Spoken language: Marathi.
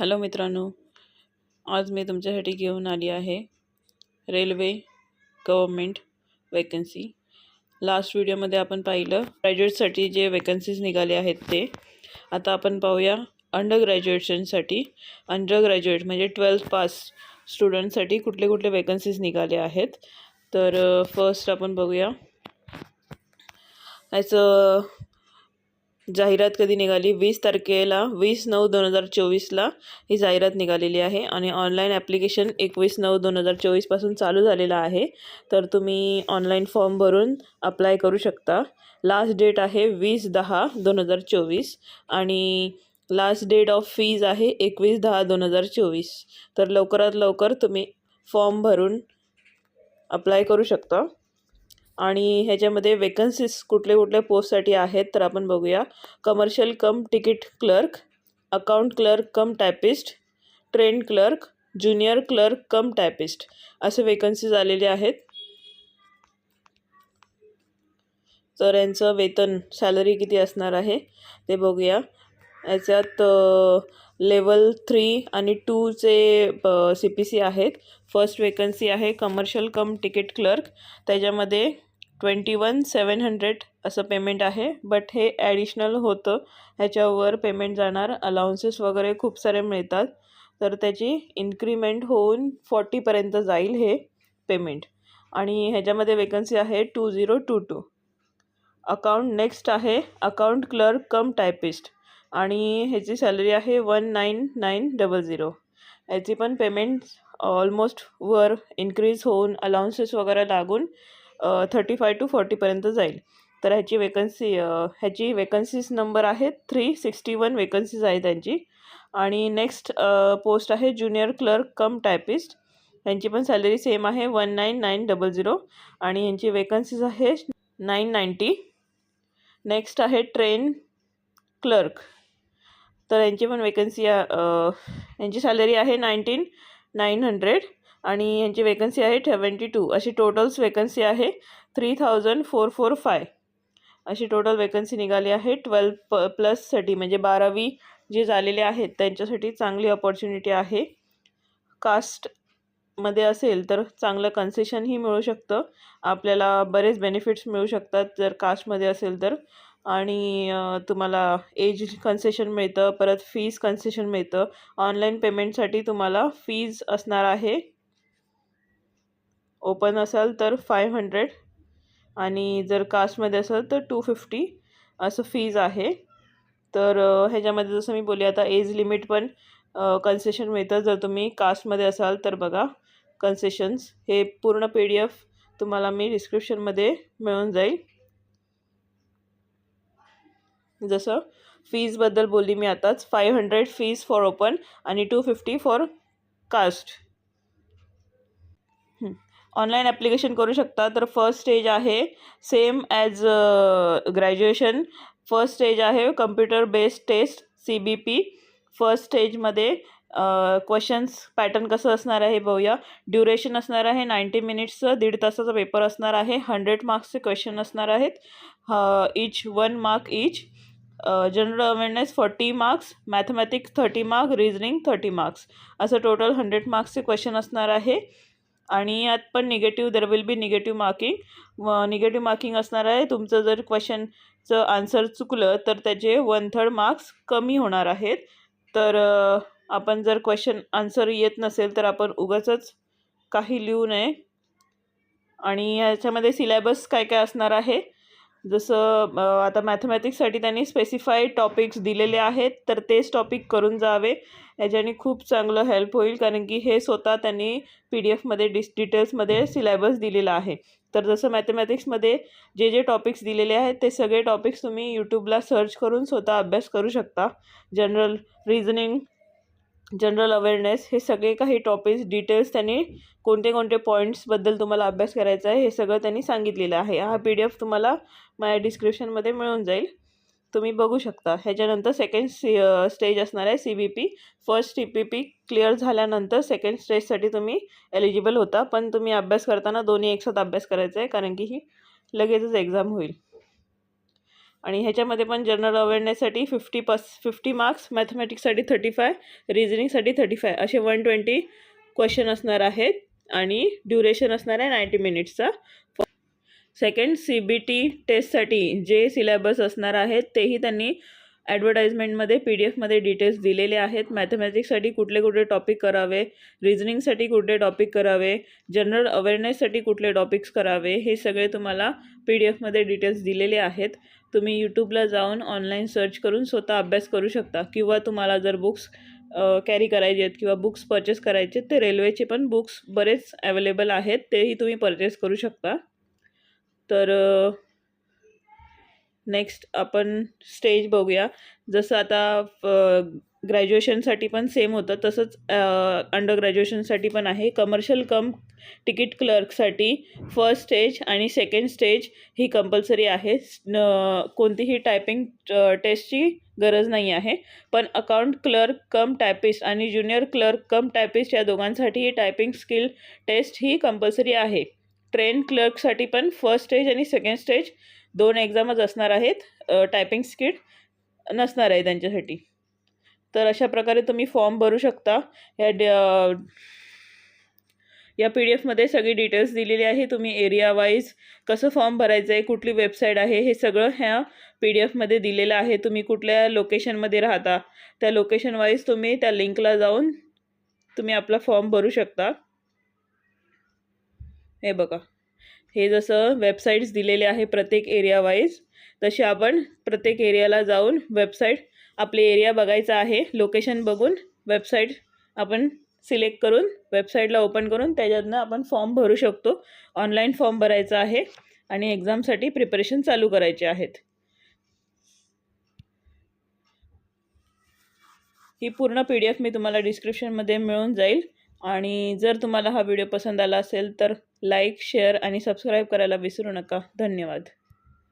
हॅलो मित्रांनो आज मी तुमच्यासाठी घेऊन आली आहे रेल्वे गव्हर्मेंट वेकन्सी लास्ट व्हिडिओमध्ये आपण पाहिलं ग्रॅज्युएटसाठी जे वेकन्सीज निघाले आहेत ते. आता आपण पाहूया अंडर ग्रॅज्युएशनसाठी अंडर ग्रॅज्युएट म्हणजे ट्वेल्थ पास स्टुडंटसाठी कुठले कुठले वेकन्सीज निघाले आहेत. तर फर्स्ट आपण बघूया. ॲज अ जाहिरात कधी निघाली? वीस तारखेला वीस नऊ दोन हजार चोवीसला ही जाहिरात निघालेली आहे आणि ऑनलाईन ॲप्लिकेशन एकवीस नऊ दोन हजार चोवीसपासून चालू झालेलं आहे. तर तुम्ही ऑनलाईन फॉर्म भरून अप्लाय करू शकता. लास्ट डेट आहे वीस दहा दोन हजार चोवीस आणि लास्ट डेट ऑफ फीज आहे एकवीस दहा दोन हजार चोवीस. तर लवकरात लवकर तुम्ही फॉर्म भरून अप्लाय करू शकता. आणि ह्याच्यामध्ये वेकन्सीज कुठले कुठल्या पोस्टसाठी आहेत तर आपण बघूया. Commercial cum ticket clerk account clerk cum typist train clerk junior clerk cum typist असे वेकन्सीज आलेले आहेत. तर यांचं वेतन सॅलरी किती असणार आहे ते बघूया. याच्यात लेवल थ्री आणि टूचे सी पी सी आहेत. फर्स्ट वेकन्सी आहे कमर्शियल कम तिकीट क्लर्क त्याच्यामध्ये ट्वेंटी वन सेवन हंड्रेड असं पेमेंट आहे बट हे ॲडिशनल होतं. ह्याच्यावर पेमेंट जाणार अलाउन्सेस वगैरे खूप सारे मिळतात. तर त्याची इन्क्रीमेंट होऊन फॉर्टीपर्यंत जाईल हे पेमेंट. आणि ह्याच्यामध्ये वेकन्सी आहे two zero two two. Account next आहे अकाउंट क्लर्क कम टायपिस्ट आणि ह्याची सॅलरी आहे one nine nine double zero. ह्याची पण पेमेंट ऑलमोस्ट वर इन्क्रीज होऊन अलाउन्सेस वगैरे लागून थर्टी फाय टू फोर्टीपर्यंत जाईल. तर ह्याची वेकन्सी ह्याची वेकन्सीज नंबर आहे थ्री सिक्स्टी वन वेकन्सीज आहे त्यांची आणि नेक्स्ट पोस्ट आहे ज्युनियर क्लर्क कम टायपिस्ट यांची पण सॅलरी सेम आहे one nine nine double zero आणि यांची वेकन्सीज आहे नाईन नाईंटी नेक्स्ट आहे ट्रेन क्लर्क तर यांची पण वेकन्सी यांची सॅलरी आहे नाईन्टीन नाईन हंड्रेड आणि यांची वेकन्सी आहे ट्वेंटी टू अशी टोटल्स वेकन्सी आहे three thousand four four five अशी टोटल वेकन्सी निघाली आहे ट्वेल्व प प्लससाठी म्हणजे बारावी जे झालेले आहेत त्यांच्यासाठी चांगली ऑपॉर्च्युनिटी आहे. कास्टमध्ये असेल तर चांगलं कन्सेशनही मिळू शकतं. आपल्याला बरेच बेनिफिट्स मिळू शकतात जर कास्टमध्ये असेल तर. आणि तुम्हाला एज कन्सेशन मिळतं परत फीज कन्सेशन मिळतं. ऑनलाईन पेमेंटसाठी तुम्हाला फीज असणार आहे. ओपन असाल तर फाईव्ह हंड्रेड आणि जर कास्टमध्ये असाल तर टू फिफ्टी असं फीज आहे. तर ह्याच्यामध्ये जसं मी बोलले आता एज लिमिट पण कन्सेशन मिळतं जर तुम्ही कास्टमध्ये असाल तर बघा कन्सेशन्स हे पूर्ण पी डी एफ तुम्हाला मी डिस्क्रिप्शनमध्ये मिळून जाईल. जसं फीजबद्दल बोलली मी आताच five hundred fees for open आणि two fifty for caste online application करू शकता. तर फर्स्ट स्टेज आहे same as graduation first stage आहे computer based test C B P first स्टेजमध्ये क्वेश्चन्स पॅटर्न कसं असणार आहे बघूया. ड्युरेशन असणार आहे नाईंटी मिनिट्सचं दीड तासाचा पेपर असणार आहे. हंड्रेड मार्क्सचे क्वेश्चन असणार आहेत. Each one mark each general awareness forty marks mathematics thirty mark reasoning thirty marks असं टोटल हंड्रेड मार्क्सचे क्वेश्चन असणार आहे. आणि यात पण negative there will be negative marking negative marking असणार आहे. तुमचं जर क्वेश्चनचं आन्सर चुकलं तर त्याचे वन थर्ड मार्क्स कमी होणार आहेत. तर आपण जर क्वेश्चन आन्सर येत नसेल तर आपण उगाचच काही लिहू नये. आणि ह्याच्यामध्ये सिलेबस काय काय असणार आहे? जसं आता मॅथमॅटिक्ससाठी त्यांनी स्पेसिफाईड टॉपिक्स दिलेले आहेत तर तेच टॉपिक करून जावे. याच्याने खूप चांगलं हेल्प होईल कारण की हे स्वतः त्यांनी पी डी एफमध्ये डिस डिटेल्समध्ये सिलेबस दिलेला आहे. तर जसं मॅथमॅटिक्समध्ये जे जे टॉपिक्स दिलेले आहेत ते सगळे टॉपिक्स तुम्ही यूट्यूबला सर्च करून स्वतः अभ्यास करू शकता. जनरल रिझनिंग जनरल अवेअरनेस हे सगळे काही टॉपिक्स डिटेल्स त्यांनी कोणते कोणते पॉईंट्सबद्दल तुम्हाला अभ्यास करायचा आहे हे सगळं त्यांनी सांगितलेलं आहे. हा पी डी एफ तुम्हाला माझ्या डिस्क्रिप्शनमध्ये मिळून जाईल. तुम्ही बघू शकता. ह्याच्यानंतर सेकंड सी स्टेज असणार आहे C B P first T P P clear झाल्यानंतर सेकंड स्टेजसाठी तुम्ही एलिजिबल होता. पण तुम्ही अभ्यास करताना दोन्ही एकसाथ अभ्यास करायचा आहे कारण की ही लगेचच एक्झाम होईल. आणि ह्याच्यामध्ये पण जनरल अवेअरनेससाठी फिफ्टी पस फिफ्टी मार्क्स मॅथमॅटिक्ससाठी थर्टी फाय रिझनिंगसाठी थर्टी फाय असे वन ट्वेंटी क्वेश्चन असणार आहेत आणि ड्युरेशन असणार आहे नाईंटी मिनिट्सचा सेकंड सी बी टी टेस्टसाठी जे सिलेबस असणार आहेत तेही त्यांनी ॲडव्हर्टाईजमेंटमध्ये पी डी एफमध्ये डिटेल्स दिलेले आहेत. मॅथमॅटिक्ससाठी कुठले कुठले टॉपिक करावे रिझनिंगसाठी कुठले टॉपिक करावे जनरल अवेअरनेससाठी कुठले टॉपिक्स करावे हे सगळे तुम्हाला पी डी एफमध्ये डिटेल्स दिलेले आहेत. तुम्ही यूट्यूबला जाऊन ऑनलाईन सर्च करून स्वतः अभ्यास करू शकता किंवा तुम्हाला जर बुक्स कॅरी करायचे आहेत किंवा बुक्स परचेस करायचे आहेत, ते रेल्वेचे पण बुक्स बरेच अवेलेबल आहेत तेही तुम्ही परचेस करू शकता. तर नेक्स्ट आपण स्टेज बघूया. जसं आता ग्रॅज्युएशनसाठी पण सेम होतं तसंच अंडर ग्रॅज्युएशनसाठी पण आहे. कमर्शियल कम तिकीट क्लर्कसाठी फर्स्ट स्टेज आणि सेकंड स्टेज ही कंपल्सरी आहे. कोणतीही टायपिंग टेस्टची गरज नाही आहे. पण अकाउंट क्लर्क कम टायपिस्ट आणि ज्युनियर क्लर्क कम टायपिस्ट या दोघांसाठी ही टायपिंग स्किल टेस्ट ही कंपल्सरी आहे. ट्रेन क्लर्कसाठी पण फर्स्ट स्टेज आणि सेकंड स्टेज दोन एक्झामच असणार आहेत टायपिंग स्किट नसणार आहे त्यांच्यासाठी. तर अशा प्रकारे तुम्ही फॉर्म भरू शकता. या ड या पी डी एफमध्ये सगळी डिटेल्स दिलेली आहे. तुम्ही एरिया वाईज कसं फॉर्म भरायचं आहे कुठली वेबसाईट आहे हे सगळं ह्या पी डी एफमध्ये दिलेलं आहे. तुम्ही कुठल्या लोकेशनमध्ये राहता त्या लोकेशन वाईज तुम्ही त्या लिंकला जाऊन तुम्ही आपला फॉर्म भरू शकता. हे बघा. हे जसं वेबसाईट्स दिलेले आहे प्रत्येक एरिया वाईज तसे आपण प्रत्येक एरियाला जाऊन वेबसाईट आपले एरिया बघायचा आहे. लोकेशन बघून वेबसाईट आपण सिलेक्ट करून वेबसाईटला ओपन करून त्याच्यातनं आपण फॉर्म भरू शकतो. ऑनलाईन फॉर्म भरायचा आहे आणि एक्झामसाठी प्रिपरेशन चालू करायचे आहेत. ही पूर्ण पी डी एफ मी तुम्हाला डिस्क्रिप्शनमध्ये मिळून जाईल. आणि जर तुम्हाला हा व्हिडिओ पसंत आला असेल तर लाईक शेअर आणि सबस्क्राईब करायला विसरू नका. धन्यवाद.